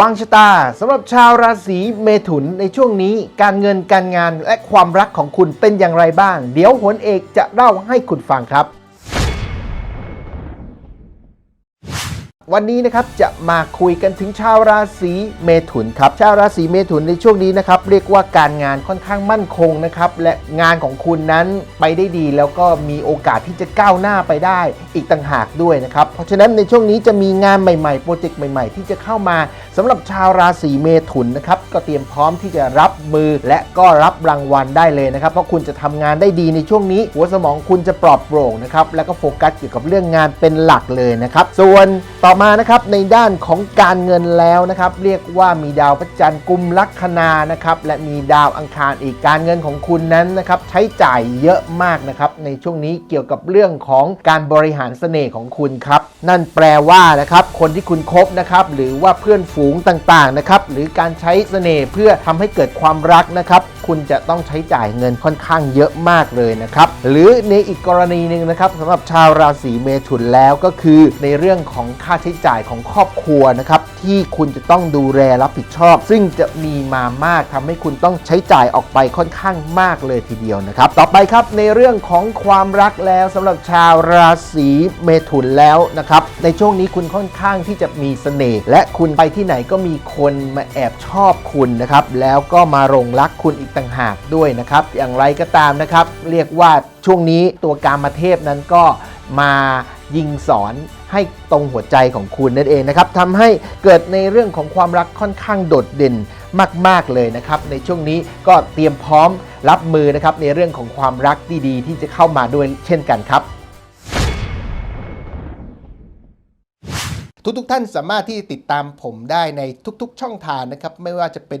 วางชะตาสำหรับชาวราศีเมถุนในช่วงนี้ การเงินการงานและความรักของคุณเป็นอย่างไรบ้าง เดี๋ยวหนเอกจะเล่าให้คุณฟังครับ วันนี้นะครับจะมาคุยกันถึงชาวราศีเมถุนครับชาวราศีเมถุนในช่วงนี้นะครับเรียกว่าการงานค่อนข้างมั่นคงนะครับและงานของคุณนั้นไปได้ดี แล้วก็มีโอกาสที่จะก้าวหน้าไปได้อีกต่างหากด้วยนะครับเพราะฉะนั้นในช่วงนี้จะมีงานใหม่ๆโปรเจกต์ใหม่ๆ ที่จะเข้ามาสำหรับชาวราศีเมถุนนะครับก็เตรียมพร้อมที่จะรับมือและก็รับรางวัลได้เลยนะครับเพราะคุณจะทำงานได้ดีในช่วงนี้ หัวสมองคุณจะปลอดโปร่งนะครับแล้วก็โฟกัสเกี่ยวกับเรื่องงานเป็นหลักเลยนะครับส่วนต่อมานะครับในด้านของการเงินแล้วนะครับ เรียกว่ามีดาวพระจันทร์กุมลัคนานะครับและมีดาวอังคารอีกการเงินของคุณนั้นนะครับใช้จ่ายเยอะมากนะครับในช่วงนี้เกี่ยวกับเรื่องของการบริหารเสน่ห์ของคุณครับนั่นแปลว่านะครับคนที่คุณคบนะครับหรือว่าเพื่อนฝูงต่างๆนะครับหรือการใช้เสน่ห์เพื่อทำให้เกิดความรักนะครับ คุณจะต้องใช้จ่ายเงินค่อนข้างเยอะมากเลยนะครับหรือในอีกกรณีหนึ่งนะครับสำหรับชาวราศีเมถุนแล้วก็คือในเรื่องของค่าใช้จ่ายของครอบครัวนะครับ ที่คุณจะต้องดูแลรับผิดชอบ ซึ่งจะมีมามากทำให้คุณต้องใช้จ่ายออกไปค่อนข้างมากเลยทีเดียวนะครับ ต่อไปครับในเรื่องของความรักแล้วสำหรับชาวราศีเมถุนแล้วนะครับ ในช่วงนี้คุณค่อนข้างที่จะมีเสน่ห์และคุณไปที่ไหนก็มีคนมาแอบชอบคุณนะครับ แล้วก็มาหลงรักคุณอีกต่างหากด้วยนะครับ อย่างไรก็ตามนะครับ เรียกว่าช่วงนี้ตัวการมาเทพนั้นก็มา ยิงสอนให้ตรงหัวใจของคุณนั่นเองนะครับทำให้เกิดในเรื่องของความรักค่อนข้างโดดเด่นมาก ๆ เลยนะครับ ในช่วงนี้ก็เตรียมพร้อมรับมือนะครับในเรื่องของความรักดีๆ ที่จะเข้ามาด้วยเช่นกันครับ ทุกๆท่านสามารถที่จะติดตามผมได้ในทุกๆ ช่องทางนะครับ ไม่ว่าจะเป็น